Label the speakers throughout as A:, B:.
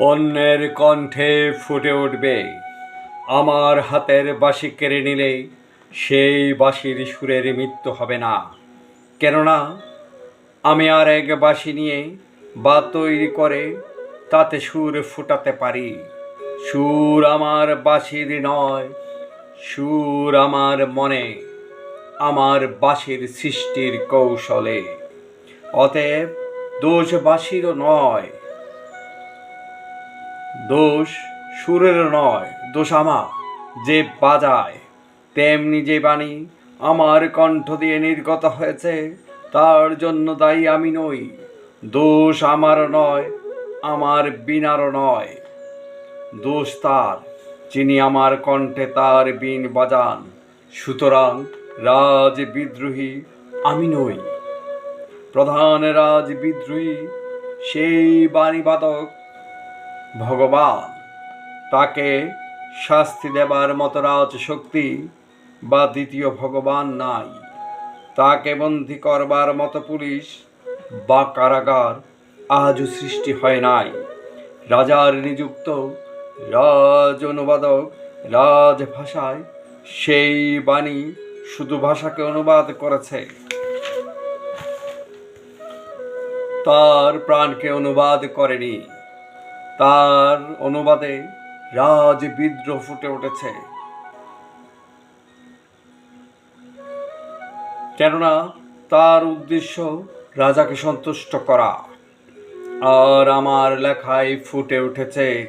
A: অন্যের কণ্ঠে ফুটে উঠবে। আমার হাতের বাঁশি কেড়ে নিলে সেই বাঁশির সুরের মৃত্যু হবে না। কেননা, আমি আর এক বাঁশি নিয়ে বা তৈরি করে তাতে সুর ফুটাতে পারি। সুর আমার বাঁশির নয়, সুর আমার মনে, আমার বাঁশির সৃষ্টির কৌশলে। অতএব দোষ বাঁশিরও নয়। দোষ সুরের নয়, দোষ আমার যে বাজায়, তেমনি যে বাণী আমার কণ্ঠ দিয়ে নির্গত হয়েছে, তার জন্য দায়ী আমি নই। দোষ আমারও নয়, আমার বিনারও নয়। দোষ তার, যিনি আমার কণ্ঠে তার বিন বাজান। সুতরাং রাজ বিদ্রোহী আমি নই। প্রধান রাজ বিদ্রোহী, সেই বাণীবাদক ভগবান, তাকে শাস্তি দেবার মতো রাজ শক্তি বা দ্বিতীয় ভগবান নাই। তাকে বন্দি করবার মতো পুলিশ বা কারাগার আজও সৃষ্টি হয় নাই। রাজার নিযুক্ত রাজ অনুবাদক রাজ ভাষায় সেই বাণী শুধু ভাষাকে অনুবাদ করেছে। তার প্রাণকে অনুবাদ করেনি। তার অনুবাদে রাজ বিদ্রোহ ফুটে উঠেছে। কেননা তার উদ্দেশ্য রাজাকে সন্তুষ্ট করা। আর আমার লেখায় ফুটে উঠেছে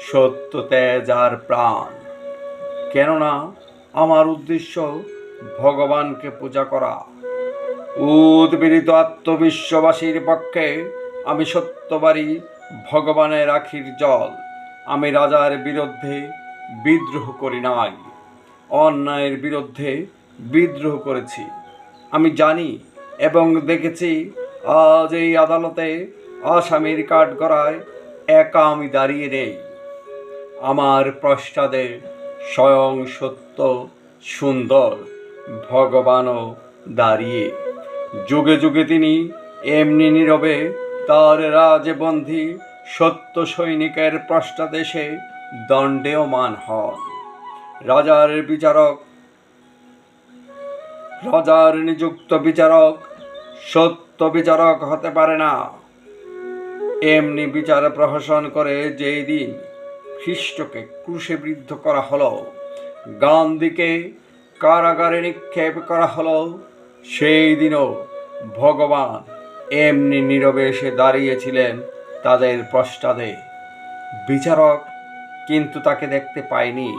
A: সত্য, তেজ আর প্রাণ। কেননা আমার উদ্দেশ্য ভগবানকে পূজা করা। উদ্বেলিত আত্মবিশ্ববাসীর পক্ষে আমি সত্যবারী ভগবানের আখির জল আমি রাজার বিরুদ্ধে বিদ্রোহ করি নাই। অন্যায়ের বিরুদ্ধে বিদ্রোহ করেছি। আমি জানি এবং দেখেছি আজ এই আদালতে আসামির কাঠগড়ায় একা আমি দাঁড়িয়ে নেই। আমার প্রস্তাদে স্বয়ং সত্য, সুন্দর ভগবানও দাঁড়িয়ে। যুগে যুগে তিনি এমনি নীরবে তার রাজবন্ধী সত্য সৈনিকের প্রস্তাদেশে দণ্ডেয়মান হন। রাজার বিচারক, রাজার নিযুক্ত বিচারক সত্য বিচারক হতে পারে না। এমনি বিচার প্রহসন করে যেই দিন খ্রিস্টকে ক্রুশে বৃদ্ধ করা হলো, গান্ধীকে কারাগারে নিক্ষেপ করা হলো, সেই দিনও ভগবান এমনি নীরবে এসে দাঁড়িয়েছিলেন তাদের প্রস্তাদে বিচারক কিন্তু তাকে দেখতে পায়নি।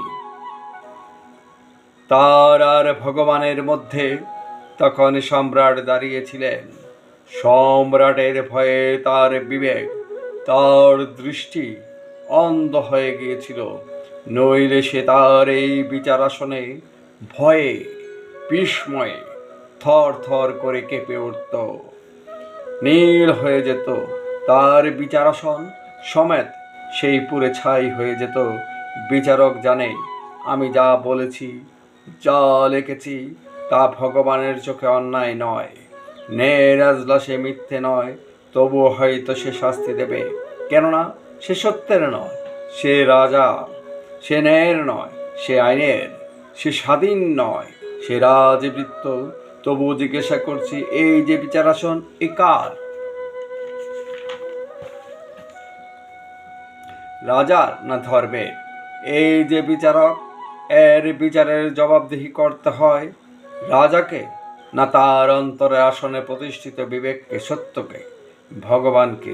A: তার আর ভগবানের মধ্যে তখন সম্রাট দাঁড়িয়েছিলেন। সম্রাটের ভয়ে তার বিবেক, তার দৃষ্টি অন্ধ হয়ে গিয়েছিল। নইলে সে তার এই বিচারাসনে ভয়ে, বিস্ময়ে থর থর করে কেঁপে উঠত। নীল হয়ে যেত তার বিচারাসন। সমেত সেই পুরে ছাই হয়ে যেত। বিচারক জানে, আমি যা বলেছি, যা লিখেছি, তা ভগবানের চোখে অন্যায় নয়। ন্যায়ের আজলা সে মিথ্যে নয়, তবুও হয়তো সে শাস্তি দেবে। কেননা সে সত্যের নয়, সে রাজা, সে ন্যায়ের নয়, সে আইনের, সে স্বাধীন নয়, সে রাজবৃত্ত তবু জিজ্ঞাসা করছি, এই যে বিচারাসন এ কার? রাজার না ধর্মের এই যে বিচারক, এর বিচারের জবাবদিহি করতে হয় রাজাকে, না তার অন্তরে আসনে প্রতিষ্ঠিত বিবেককে, সত্যকে, ভগবানকে?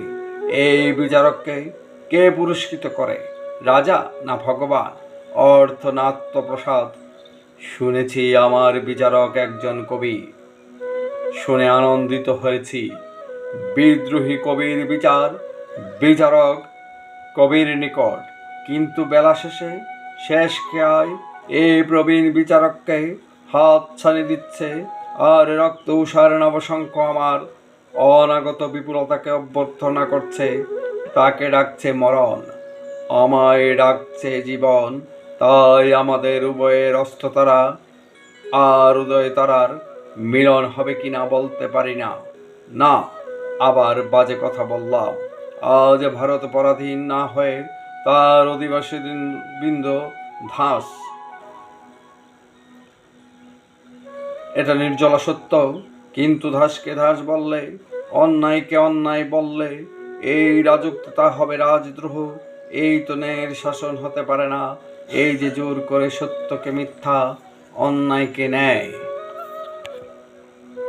A: এই বিচারককে কে পুরস্কৃত করে, রাজা না ভগবান? অর্থ না আত্মপ্রসাদ? শুনেছি আমার বিচারক একজন কবি। শুনে আনন্দিত হয়েছি। বিদ্রোহী কবির বিচার, বিচারক কবির নিকট। কিন্তু বেলা শেষে শেষ খেয়ায় এই প্রবীণ বিচারককে হাত ছানি দিচ্ছে আর রক্ত উষার নবশঙ্খ আমার অনাগত বিপুলতাকে অভ্যর্থনা করছে। তাকে ডাকছে মরণ। আমায় ডাকছে জীবন। তাই আমাদের উভয়ের অস্ততারা আর উদয় তারার মিলন হবে কিনা বলতে পারি না। না, আবার বাজে কথা বললাম। আজ ভারত পরাধীন না হয়ে তার অধিবাসী বৃন্দ ধাস। এটা নির্জলা সত্য, কিন্তু ধাসকে ধাস বললে, অন্যায়কে অন্যায় বললে এই রাজত্ব তা হবে রাজদ্রোহ, এই তো ন্যায়ের শাসন হতে পারে না। এই যে জোর করে সত্যকে মিথ্যা অন্যায়কে ন্যায়